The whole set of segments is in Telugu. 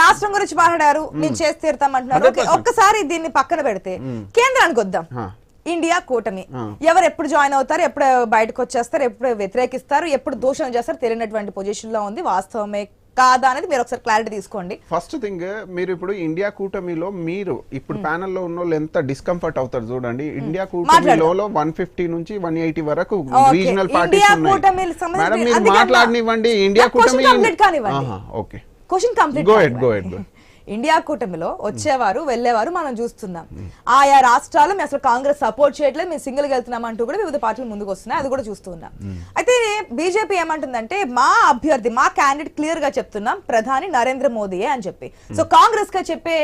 రాష్ట్రం గురించి మాట్లాడారు. నేను చేసి తీరుతాం అంటున్నారు ఓకే, 100%. ఒక్కసారి దీన్ని పక్కన పెడితే కేంద్రానికి వద్దాం. ఇండియా కూటమి. ఎవరు ఎప్పుడు జాయిన్ అవుతారు ఎప్పుడు బయటకు వచ్చేస్తారు ఎప్పుడు వ్యతిరేకిస్తారు ఎప్పుడు దూషణ చేస్తారు తెలియనటువంటి పొజిషన్లో ఉంది. వాస్తవమే కాదా అనేది మీరు ఒకసారి క్లారిటీ తీసుకోండి. ఫస్ట్ థింగ్ మీరు ఇప్పుడు ఇండియా కూటమిలో మీరు ఇప్పుడు ప్యానెల్లో ఉన్న వాళ్ళు ఎంత డిస్కంఫర్ట్ అవుతారు చూడండి. ఇండియా కూటమిలో వన్ ఫిఫ్టీ నుంచి వన్ ఎయిటీ వరకు. రీజనల్ పార్టీస్ మేడం మీరు అందుకే అన్నా. మాట్లాడనివ్వండి. ఇండియా కూటమి. Okay. Question complete ahead, go ahead. India కూటమిలో వచ్చేవారు వెళ్ళేవారు మనం చూస్తున్నాం. ఆయా రాష్ట్రాలు మేము అసలు కాంగ్రెస్ సపోర్ట్ చేయట్లేదు మేము సింగిల్ వెళ్తున్నాం అంటూ కూడా వివిధ పార్టీలు ముందుకు వస్తున్నాయి. అది కూడా చూస్తున్నాం అయితే బీజేపీ ఏమంటుందంటే మా అభ్యర్థి మా క్యాండిడేట్ క్లియర్గా చెప్తున్నాం ప్రధాని నరేంద్ర మోదీయే అని చెప్పి. సో కాంగ్రెస్గా చెప్పే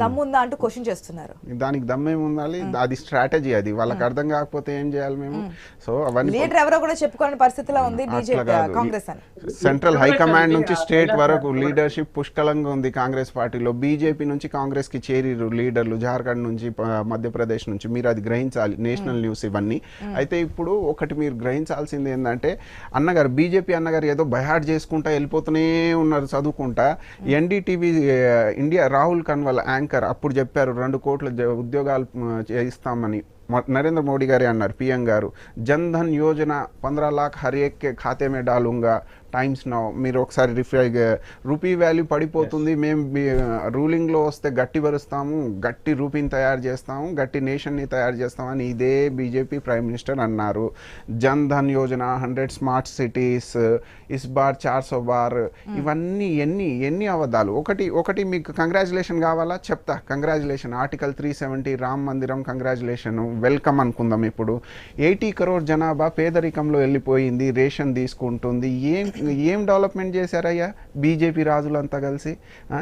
దమ్ముందా అంటూ క్వశ్చన్ చేస్తున్నారు. దానికి దమ్మేం ఉండాలి అది స్ట్రాటజీ అది. వాళ్ళకి అర్థం కాకపోతే ఏం చేయాలి మేము? సో అవన్నీ లీడర్ ఎవరో కూడా చెప్పుకోని పరిస్థితిలో ఉంది బీజేపీ. కాంగ్రెస్ అని. సెంట్రల్ హైకమాండ్ నుంచి స్టేట్ వరకు లీడర్షిప్ పుష్కలంగా ఉంది కాంగ్రెస్ పార్టీలో. బీజేపీ నుంచి కాంగ్రెస్కి చేరిరు లీడర్లు. జార్ఖండ్ నుంచి మధ్యప్రదేశ్ నుంచి. మీరు అది గ్రహించాలి. నేషనల్ న్యూస్ ఇవన్నీ. అయితే ఇప్పుడు ఒకటి మీరు గ్రహించాల్సింది ఏంటంటే అన్నగారు బీజేపీ అన్నగారు ఏదో బయాడ్ చేసుకుంటా వెళ్ళిపోతూనే ఉన్నారు చదువుకుంటా. NDTV India Rahul Kanwal anchor అప్పుడు చెప్పారు రెండు కోట్ల ఉద్యోగాలు ఇస్తామని చేయిస్తామని. నరేంద్ర మోడీ గారే అన్నారు పిఎం గారు. జన్ ధన్ యోజన పంద్రా లాక్ హర్ ఏక్ ఖాతే మే డాలుంగా టైమ్స్ నౌ. మీరు ఒకసారి రిఫ్రై రూపీ వాల్యూ పడిపోతుంది. మేము రూలింగ్లో వస్తే గట్టి పరుస్తాము గట్టి రూపీని తయారు చేస్తాము గట్టి నేషన్ని తయారు చేస్తామని ఇదే బీజేపీ ప్రైమ్ మినిస్టర్ అన్నారు. Jan Dhan Yojana hundred smart cities is బార్ చార్ సో బార్ ఇవన్నీ ఎన్ని ఎన్ని అబద్ధాలు ఒకటి ఒకటి మీకు కంగ్రాచులేషన్ కావాలా? చెప్తా. Congratulation. Article three seventy Ram మందిరం కంగ్రాచులేషన్ వెల్కమ్ అనుకుందాం ఇప్పుడు. ఎయిటీ కరోడ్ జనాభా పేదరికంలో వెళ్ళిపోయింది రేషన్ తీసుకుంటుంది. ఏం ఏం డెవలప్మెంట్ చేశారయ్యా? బీజేపీ రాజులంతా కలిసి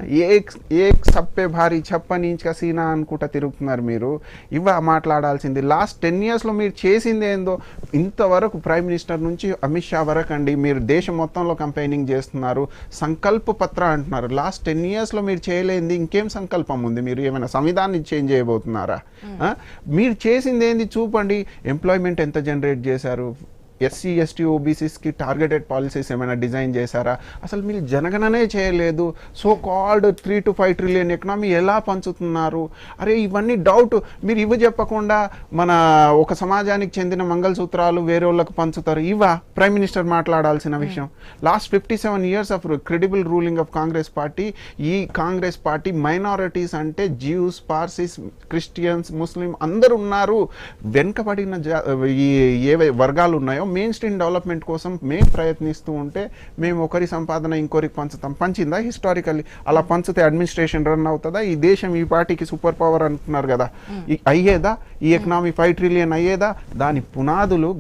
ఏక్ ఏక్ సప్పే భారీ చెప్పని ఇంచక సీనా అనుకుంటా తిరుగుతున్నారు మీరు. ఇవ మాట్లాడాల్సింది. లాస్ట్ టెన్ ఇయర్స్లో మీరు చేసింది ఏందో? ఇంతవరకు ప్రైమ్ మినిస్టర్ నుంచి అమిత్ షా వరకు అండి మీరు దేశం మొత్తంలో కంపెయినింగ్ చేస్తున్నారు. సంకల్ప పత్ర అంటున్నారు. లాస్ట్ టెన్ ఇయర్స్లో మీరు చేయలేంది ఇంకేం సంకల్పం ఉంది? మీరు ఏమైనా సంవిధాన్ని చేంజ్ చేయబోతున్నారా? మీరు చేసింది ఏంది చూపండి. ఎంప్లాయ్మెంట్ ఎంత జనరేట్ చేశారు? ఎస్సీ ఎస్టీ ఓబీసీస్కి టార్గెటెడ్ పాలసీస్ ఏమైనా డిజైన్ చేశారా? అసలు మీరు జనగణనే చేయలేదు. So called three to five trillion economy ఎలా పంచుతున్నారు? అరే ఇవన్నీ డౌట్ మీరు ఇవి చెప్పకుండా మన ఒక సమాజానికి చెందిన మంగళసూత్రాలు వేరే వాళ్ళకి పంచుతారు. ఇవా? ప్రైమ్ మినిస్టర్ మాట్లాడాల్సిన విషయం. Last fifty seven years of credible ruling of Congress party ఈ కాంగ్రెస్ పార్టీ మైనారిటీస్ అంటే జ్యూస్ పార్సీస్ క్రిస్టియన్స్ ముస్లిం అందరూ ఉన్నారు. వెనుకబడిన జా- ఈ ఏవై వర్గాలు ఉన్నాయో మెయిన్ స్ట్రీమ్ డెవలప్మెంట్ కోసం మేము ప్రయత్నిస్తూ ఉంటే మేము ఒకరి సంపాదన ఇంకొకరికి పంచుతాం. పంచిందా హిస్టారికల్లీ అలా పంచితే అడ్మినిస్ట్రేషన్ రన్ అవుతుందా? ఈ దేశం ఈ పార్టీకి సూపర్ పవర్ అంటున్నారు కదా. అయ్యేదా? ఈ ఎకనామీ ఫైవ్ ట్రిలియన్ అయ్యేదా? దాని పునాదులు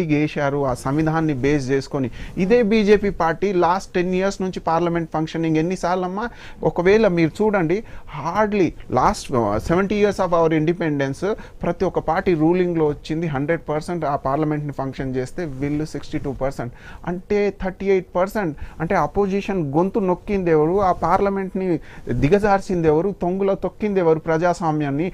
గట్టిగా వేశారు ఆ సంవిధాన్ని బేస్ చేసుకొని. ఇదే BJP party last ten years నుంచి పార్లమెంట్ ఫంక్షనింగ్ ఎన్నిసార్లు అమ్మా ఒకవేళ మీరు చూడండి hardly last seventy years of our independence ప్రతి ఒక్క పార్టీ రూలింగ్లో వచ్చింది హండ్రెడ్ పర్సెంట్ ఆ పార్లమెంట్ని ఫంక్షన్ చేస్తే వీళ్ళు సిక్స్టీ టూ పర్సెంట్. అంటే థర్టీ ఎయిట్ పర్సెంట్. అంటే అపోజిషన్ గొంతు నొక్కింది ఎవరు ఆ పార్లమెంట్ని దిగజార్చింది ఎవరు తొంగులో తొక్కింది ఎవరు ప్రజాస్వామ్యాన్ని.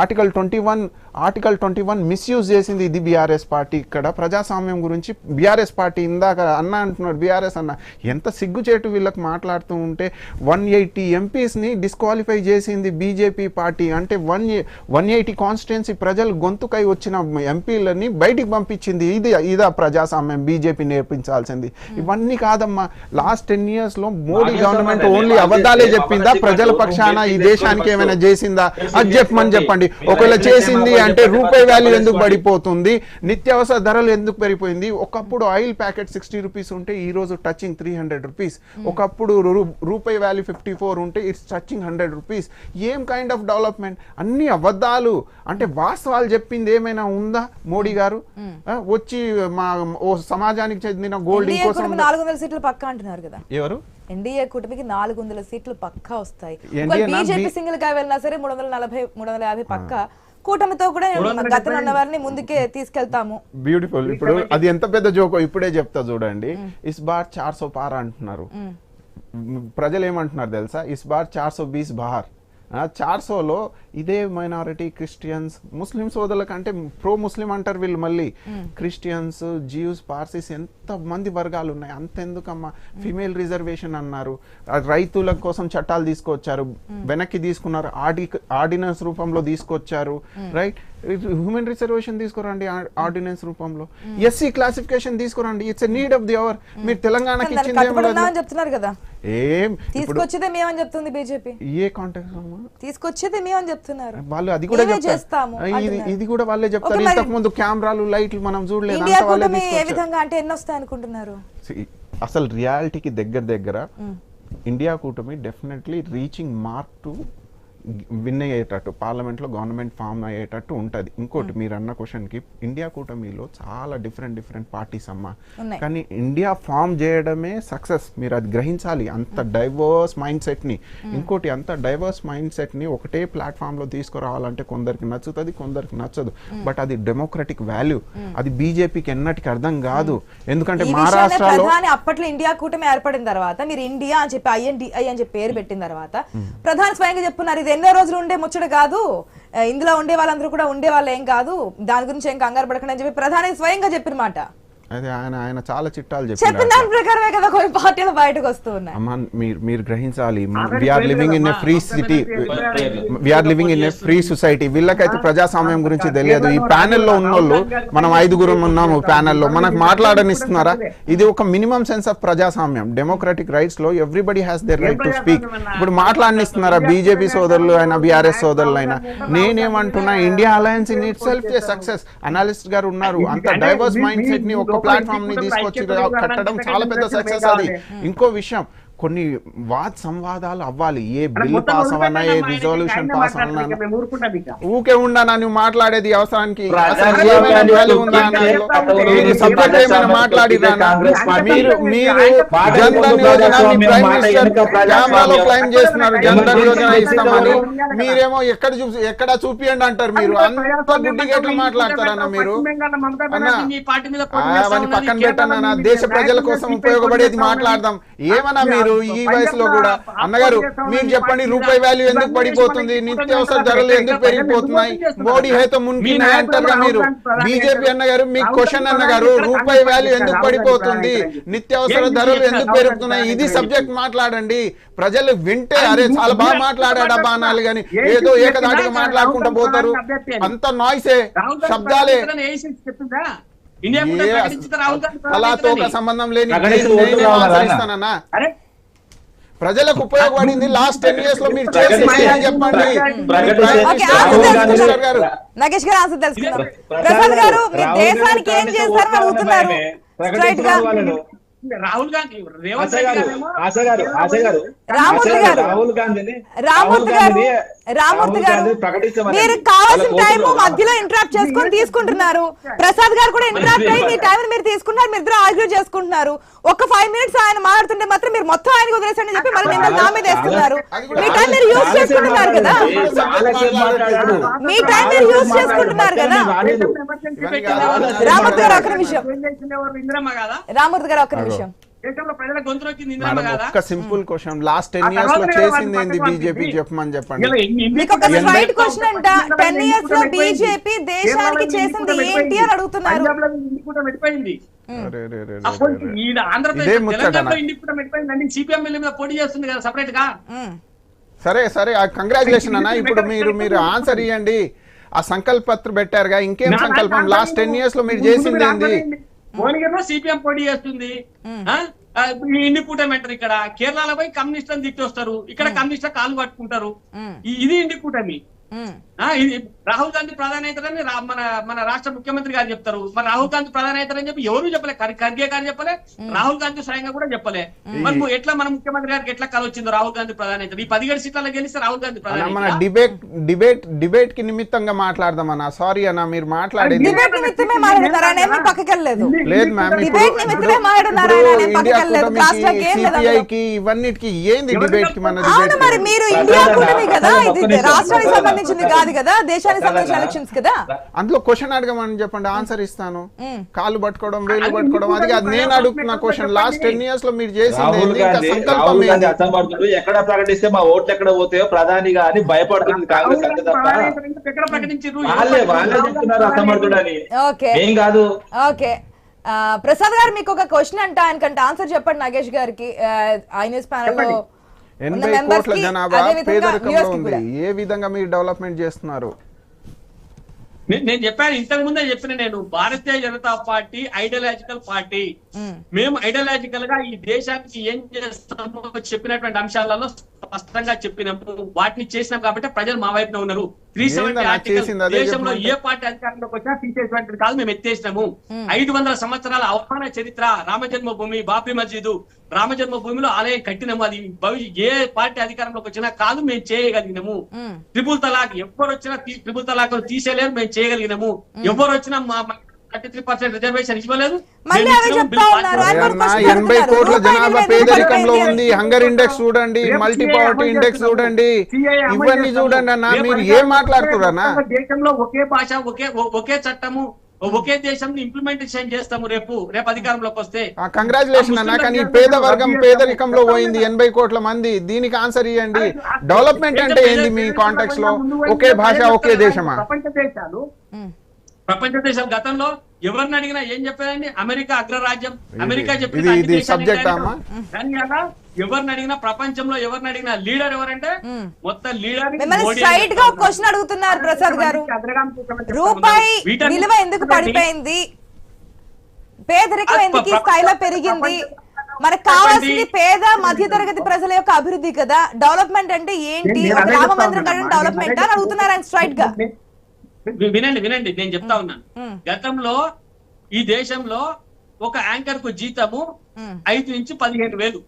Article twenty one article twenty one misuse చేసింది ఇది బీఆర్ఎస్ పార్టీ ఇక్కడ ప్రజాస్వామ్యం గురించి బీఆర్ఎస్ పార్టీ ఇందాక అన్న అంటున్నాడు బీఆర్ఎస్ అన్న. ఎంత సిగ్గుచేటు వీళ్ళకి మాట్లాడుతూ ఉంటే వన్ ఎయిటీ ఎంపీస్ని డిస్క్వాలిఫై చేసింది బీజేపీ పార్టీ. అంటే వన్ వన్ ఎయిటీ కాన్స్టిట్యున్సీ ప్రజలు గొంతుకై వచ్చిన ఎంపీలని బయటికి పంపించింది. ఇది ఇదా ప్రజాస్వామ్యం బీజేపీ నేర్పించాల్సింది. ఇవన్నీ కాదమ్మా. లాస్ట్ టెన్ ఇయర్స్లో మోడీ గవర్నమెంట్ ఓన్లీ అబద్ధాలే చెప్పే చెప్పిందా? ప్రజల పక్షాన ఈ దేశానికి. ఏమైనా చేసిందా? అది చెప్పమని చెప్పండి. ఒకవేళ చేసింది అంటే రూపాయి వాల్యూ ఎందుకు పడిపోతుంది? నిత్యావసర ధరలు ఎందుకు పెరిగిపోయింది? ఒకప్పుడు ఆయిల్ ప్యాకెట్ సిక్స్టీ రూపీస్ ఉంటే ఈ రోజు టచింగ్ త్రీ హండ్రెడ్ రూపీస్ ఒకప్పుడు రూపాయి వాల్యూ ఫిఫ్టీ ఫోర్ ఉంటే ఇట్స్ టచింగ్ హండ్రెడ్ రూపీస్ ఏం కైండ్ ఆఫ్ డెవలప్మెంట్ అన్ని అబద్ధాలు. అంటే వాస్తవాలు చెప్పింది ఏమైనా ఉందా మోడీ గారు? ఆ, వచ్చి మా ఓ సమాజానికి చెందిన గోల్డ్ కూటమి నాలుగు వందల సీట్లు పక్కా అంటున్నారు కదా. ఎవరు? ఎన్డీఏ కూటమికి నాలుగు వందల సీట్లు పక్కా వస్తాయి. బీజేపీ సింగిల్గా వెళ్ళినా సరే మూడు వందల నలభై మూడు వందల యాభై పక్కా. కూటమితో కూడా గతంలో ఉన్న వారిని ముందుకే తీసుకెళ్తాము. బ్యూటిఫుల్ ఇప్పుడు అది ఎంత పెద్ద జోకో ఇప్పుడే చెప్తా చూడండి. ఇస్ బార్ చార్ సో పార్ అంటున్నారు. ప్రజలు ఏమంటున్నారు తెలుసా? ఇస్ బార్ చార్ సో బీస్ బార్ చార్సోలో ఇదే మైనారిటీ క్రిస్టియన్స్ ముస్లిం సోదరుల కంటే ప్రో ముస్లిం అంటారు వీళ్ళు మళ్ళీ. క్రిస్టియన్స్ జీవ్స్ పార్సీస్ ఎంత మంది వర్గాలు ఉన్నాయి. అంతెందుకమ్మా? ఫిమేల్ రిజర్వేషన్ అన్నారు. రైతుల కోసం చట్టాలు తీసుకొచ్చారు. వెనక్కి తీసుకున్నారు. ఆర్డి ఆర్డినెన్స్ రూపంలో తీసుకొచ్చారు. రైట్? హ్యూమన్ రిజర్వేషన్ తీసుకురండి ఆర్డినెన్స్ రూపంలో. ఎస్సీ క్లాసిఫికేషన్ తీసుకురండి. It's need of the hour మీరు తెలంగాణకి ఇచ్చింది చెప్తున్నారు కదా. ఏం? తీసుకొచ్చేదే మేమని చెప్తుంది బీజేపీ. ఏ కాంటాక్ట్ తీసుకొచ్చేదే మేమని చెప్తున్నారు. వాళ్ళు అది కూడా చేస్తాము ఇది కూడా వాళ్ళే చెప్తారు. ఇంతకు ముందు కెమెరాలు లైట్లు మనం చూడలేదు. ఏ. విధంగా అంటే ఎన్ని వస్తాయి అనుకుంటున్నారు? See, అసలు రియాలిటీకి దగ్గర దగ్గర ఇండియా కూటమి definitely reaching mark to win అయ్యేటట్టు పార్లమెంట్లో గవర్నమెంట్ ఫామ్ అయ్యేటట్టు ఉంటుంది. ఇంకోటి మీరు అన్న క్వశ్చన్కి ఇండియా కూటమిలో చాలా డిఫరెంట్ డిఫరెంట్ పార్టీస్ అమ్మా. కానీ ఇండియా ఫామ్ చేయడమే సక్సెస్. మీరు అది గ్రహించాలి. అంత డైవర్స్ మైండ్ సెట్ని ఇంకోటి అంత డైవర్స్ మైండ్ సెట్ని ఒకటే ప్లాట్ఫామ్లో తీసుకురావాలంటే కొందరికి నచ్చుతుంది కొందరికి నచ్చదు. బట్ అది డెమోక్రటిక్ వాల్యూ. అది బీజేపీకి ఎన్నటికి అర్థం కాదు. ఎందుకంటే మహారాష్ట్రలో అప్పట్లో ఇండియా కూటమి ఏర్పడిన తర్వాత మీరు ఇండియా అని చెప్పి ఐఎన్డిఐ అని చెప్పి పేరు పెట్టిన తర్వాత ప్రధాని స్వయంగా చెప్పున్నారు ఇది ఎన్నో రోజులు ఉండే ముచ్చట కాదు. ఇందులో ఉండే వాళ్ళందరూ కూడా ఉండే వాళ్ళు ఏం కాదు. దాని గురించి ఏం కంగారు పడకండి అని చెప్పి ప్రధాని స్వయంగా చెప్పిన అదే ఆయన ఆయన చాలా చిట్టాలు చెప్పిన చెప్పారు దాని ప్రకారమే కదా కొన్ని పార్టీలు బయటకు వస్తూ ఉన్నాయి. అమ్మ మీరు మీరు గ్రహించాలి. వీఆర్ లివింగ్ ఇన్ కదమ్మా. ఫ్రీ సిటీ అయితే we're living in free society వీళ్ళకైతే ప్రజాస్వామ్యం గురించి తెలియదు. ఈ ప్యానెల్లో ఉన్నోళ్ళు మనం ఐదుగురం ఉన్నాము ప్యానెల్లో మనకు మాట్లాడనిస్తున్నారా? ఇది ఒక మినిమం సెన్స్ ఆఫ్ ప్రజాస్వామ్యం. Democratic రైట్స్లో everybody has their right to speak ఇప్పుడు మాట్లాడనిస్తున్నారా? బీజేపీ సోదరులు అయినా బీఆర్ఎస్ సోదరులు అయినా? నేనేమంటున్నా India alliance in itself success analyst గారు ఉన్నారు. అంత డైవర్స్ మైండ్ సెట్ని ఒక ప్లాట్ఫామ్ని తీసుకొచ్చి కట్టడం చాలా పెద్ద సక్సెస్ అది. ఇంకో విషయం కొన్ని వాద్ సంవాదాలు అవ్వాలి ఏ బిల్ పాస్ అవ్వనా ఏ రిజల్యూషన్ పాస్ అవ్వనా ఊకే ఉండనా నువ్వు మాట్లాడేది అవసరానికి మీరు జన్ధన్ యోజన ప్రైమ్ మినిస్టర్ కెమెరాలో. క్లైమ్ చేస్తున్నారు జన్ధన్ యోజన ఇస్తామని ప్రజాస్వామ్యం. మీరేమో ఎక్కడ చూసి ఎక్కడ చూపియండి అంటారు మీరు అంత గుడ్డిగా ఎట్లా మాట్లాడతారన్న మీరు అవన్నీ పక్కన పెట్టన్న దేశ ప్రజల కోసం ఉపయోగపడేది మాట్లాడదాం ఏమన్నా మీరు ఈ వయసులో కూడా అన్నగారు మీరు చెప్పండి రూపాయి వాల్యూ ఎందుకు పడిపోతుంది? నిత్యావసర ధరలు ఎందుకు పెరిగిపోతున్నాయి? మోడీ హేతో మున్కినాయి అంటారుగా మీరు. బీజేపీ అన్నగారు మీ క్వశ్చన్ అన్నగారు రూపాయి వాల్యూ ఎందుకు పడిపోతుంది? నిత్యావసర ధరలు ఎందుకు పెరుగుతున్నాయి? ఇది సబ్జెక్ట్ మాట్లాడండి. ప్రజలు వింటే అరే చాలా బాగా మాట్లాడాడబ్బా అనాలి కానీ ఏదో ఏకదాటిగా మాట్లాడుకుంటూ పోతారు. అంత నాయిసే శబ్దాలే. ఇండియా. సంబంధం లేని? ఇస్తానన్నా అరే ప్రజలకు ఉపయోగపడింది లాస్ట్ టెన్ ఇయర్స్లో మీరు ఏం చెప్పండి నగేష్ గారు ఆన్సర్ తెలుసుకుందాం ప్రసాద్ గారు మీరు దేశానికి ఏం అడుగుతున్నారు స్ట్రైట్గా. రాహుల్ గాంధీ రేవంత్ గారు. రాహుల్ గాంధీని రామూర్తి గారు మీరు కావాల్సిన టైం మధ్యలో ఇంటరాప్ట్ చేసుకొని తీసుకుంటున్నారు. ప్రసాద్ గారు కూడా ఇంటరాప్ట్ అయ్యి మీ టైం మీరు తీసుకుంటున్నారు. మీరు ఇద్దరు ఆర్గ్యూ చేసుకుంటున్నారు. ఒక ఫైవ్ మినిట్స్ ఆయన మాట్లాడుతుంటే మాత్రం మీరు మొత్తం ఆయన వదిలేసండి చెప్పి మళ్ళీ నిన్న నా మీద వేస్తున్నారు. మీ టైం మీరు యూజ్ చేసుకుంటున్నారు కదా. మీ టైం మీరు యూజ్ చేసుకుంటున్నారు కదా. రామూర్తి గారు ఒక్క నిమిషం. రామూర్తి గారు ఒక్క నిమిషం. దేశంలో ప్రజల గొంతు నొక్కింది ఇంద్రమ్మ మేడం కాదా? ఒక్క సింపుల్ క్వశ్చన్. లాస్ట్ టెన్ ఇయర్స్లో చేసింది ఏంది బీజేపీ చెప్పమని చెప్పండి. ఎన్ని క్వశ్చన్ అంట. టెన్ ఇయర్స్లో బీజేపీ? దేశానికి చేసింది ఏంటి అని అడుగుతున్నారు. సరే సరే కంగ్రాచులేషన్ అన్న. ఇప్పుడు మీరు మీరు ఆన్సర్ ఇవ్వండి ఆ సంకల్ప పత్ర పెట్టారుగా. ఇంకేం సంకల్పం? లాస్ట్ టెన్ ఇయర్స్లో మీరు చేసింది ఏంది? భువనగిరిలో సిపిఎం పోటీ చేస్తుంది. ఇండి కూటమి అంటారు ఇక్కడ. కేరళలో పోయి కమ్యూనిస్టులను తిట్టి వస్తారు ఇక్కడ కమ్యూనిస్టుల కాలు పట్టుకుంటారు. ఇది ఇండి కూటమి. రాహుల్ గాంధీ ప్రధాని అవుతారని మన మన రాష్ట్ర ముఖ్యమంత్రి గారు చెప్తారు. మరి రాహుల్ గాంధీ ప్రధాని అవుతారని చెప్పి ఎవరు చెప్పలే. ఖర్- ఖర్గే గారు చెప్పలే. రాహుల్ గాంధీ స్వయంగా కూడా చెప్పలే. మరి ఎట్లా మన ముఖ్యమంత్రి గారికి ఎట్లా కల వచ్చిందో రాహుల్ గాంధీ ప్రధాని అవుతారు ఈ పదిహేడు సీట్లలో గెలిస్తే రాహుల్ గాంధీ ప్రధాని మన? డిబేట్ డిబేట్ డిబేట్కి నిమిత్తంగా మాట్లాడదాం అన్న సారీ అన్న మీరు మాట్లాడేది డిబేట్ నిమిత్తమే లేదు మ్యామ్ ఇప్పుడు. కి ఇవన్నిటికి ఏంది డిబేట్కి మన డిబేట్ మరి మీరు ఇండియా కదా ఇది రాష్ట్రానికి సంబంధించింది కాదు కదా? దేశానికి సంబంధించిన ఎలక్షన్స్ కదా? అందులో క్వశ్చన్ అడగమని చెప్పండి ఆన్సర్ ఇస్తాను. కాళ్ళు పట్టుకోవడం వేలు అది పట్టుకోవడం అది కూడా నేను అడుగుతున్న. క్వశ్చన్ లాస్ట్ టెన్ ఇయర్స్లో మీరు చేసింది సంకల్పం అసంబద్ధుడు ఎక్కడ ప్రకటిస్తే మా ఓట్లు ఎక్కడ పోతాయో ప్రధానిగా అని భయపడుతుంది కాంగ్రెస్ అంతే తప్ప. వాళ్ళే వాళ్ళే చెప్తున్నారు ఏం కాదు. ఓకే. ప్రసాద్ గారు మీకు ఒక క్వశ్చన్ అంట ఆయనకంటే ఆన్సర్ చెప్పండి నాగేష్ గారికి. ఆ, ఐ న్యూస్ ప్యానల్లో ఎనభై కోట్ల కి, జనాభా అదే విధంగా పేదరికంలో ఉంది. ఏ విధంగా మీరు డెవలప్మెంట్ చేస్తున్నారు? నేను చెప్పాను ఇంతకు ముందే చెప్పిన నేను Bharatiya Janata party ideological party. మ్మ్. మేము ఐడియాలజికల్గా ఈ దేశానికి ఏం చేస్తామో చెప్పినటువంటి అంశాలలో స్పష్టంగా చెప్పినాము వాటిని చేసినాం కాబట్టి ప్రజలు మా వైపున ఉన్నారు. త్రీ సెవెంటీ ఆర్టికల్ దేశంలో? ఏ పార్టీ అధికారంలోకి వచ్చినా తీసేసినటువంటి కాదు మేము ఎత్తేసినాము. ఐదు వందల సంవత్సరాల అవమాన చరిత్ర రామజన్మభూమి బాబ్రీ మస్జిద్ రామజన్మభూమిలో ఆలయం కట్టినాము. అది భవి- ఏ పార్టీ అధికారంలోకి వచ్చినా కాదు మేము చేయగలిగినాము. ట్రిపుల్ తలాక్ ఎవరు వచ్చినా ట్రిపుల్ తలాక్ తీసేయలేరు మేము చేయగలిగినాము. ఎవరు వచ్చినా మా ఎనభై. కోట్ల జనాభా పేదరికంలో ఉంది. హంగర్ ఇండెక్స్ చూడండి మల్టీ పవర్టీ ఇండెక్స్. చూడండి. ఇవన్నీ. చూడండి అన్న మీరు ఏం మాట్లాడుతున్నారన్నా? ఒకే దేశంలో ఒకే భాష ఒకే ఒకే చట్టము ఒకే దేశం ఇంప్లిమెంటేషన్ చేస్తాము రేపు. రేపు అధికారంలోకి వస్తే కంగ్రాచులేషన్ అన్న కానీ పేద వర్గం పేదరికంలో పోయింది ఎనభై కోట్ల మంది. దీనికి ఆన్సర్ ఇవ్వండి డెవలప్మెంట్ అంటే ఏంది మీ కాంటాక్ట్స్లో? ఒకే భాష ఒకే దేశమా? ప్రపంచ దేశాలు. ప్రపంచ దేశాలు గతంలో ఎవరిని అడిగినా ఏం చెప్పారండి అమెరికా అగ్రరాజ్యం. అమెరికా చెప్పింది? కానీ అలా ఎవరిని అడిగినా ప్రపంచంలో ఎవరిని అడిగినా లీడర్ ఎవరంటే. మొత్తం లీడర్ స్ట్రైట్గా ఒక క్వశ్చన్ అడుగుతున్నారు ప్రసాద్ గారు. రూపాయి విలువ ఎందుకు పడిపోయింది? పేదరికం ఎందుకు స్థాయిలో పెరిగింది? మనకు కావాల్సింది. పేద మధ్యతరగతి ప్రజల యొక్క అభివృద్ధి కదా. డెవలప్మెంట్ అంటే ఏంటి? రామ మందిరం కట్టడం డెవలప్మెంట్ అని అడుగుతున్నారు ఆయన స్ట్రైట్గా. వినండి వినండి నేను చెప్తా ఉన్నాను. గతంలో ఈ దేశంలో ఒక యాంకర్కు జీతము. ఐదు నుంచి పదిహేను వేలు.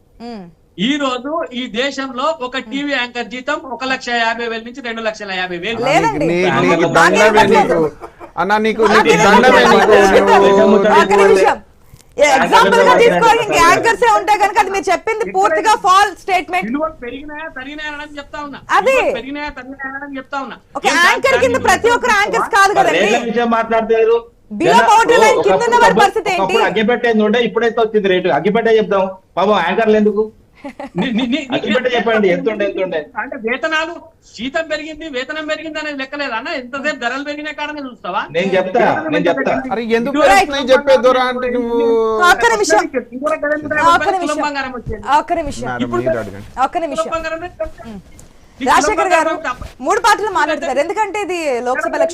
ఈ రోజు ఈ దేశంలో ఒక టీవీ యాంకర్ జీతం ఒక లక్ష యాభై వేల నుంచి రెండు లక్షల యాభై వేలు అన్న. నీకు- నాకే ఎగ్జాంపుల్గా తీసుకోవాలి ఇంకా యాంకర్స్ ఉంటే కనుక అది మీరు చెప్పింది పూర్తిగా ఫాల్ స్టేట్మెంట్ చెప్తా అదే. చెప్తా ఒక యాంకర్ కింద ప్రతి ఒక్కరు యాంకర్స్ కాదు కదండి. మాట్లాడతారు. కింద పరిస్థితి ఏంటి? అగ్గిపెట్టేది ఉండే ఇప్పుడైతే వచ్చింది రేటు. అగ్గిపెట్టే చెప్దాం పాపం యాంకర్లు ఎందుకు? ని- ని- ని- ని- అగ్గిపెట్టే చెప్పండి అంటే వేతనాలు జీతం పెరిగింది వేతనం పెరిగింది అనేది లెక్కలేదు. అన్న ఎంతసేపు ధరలు పెరిగిన కాడనే చూస్తావా? నేను చెప్తా నేను చెప్తా. అరే ఎందుకు చెప్పే దూరా అంటే నువ్వు ఒక్క నిమిషం. నిమిషం. నిమిషం. నిమిషం. రాజశేఖర్ గారు మూడు పార్టీలు మాట్లాడతారు. ఎందుకంటే ఇది లోక్సభ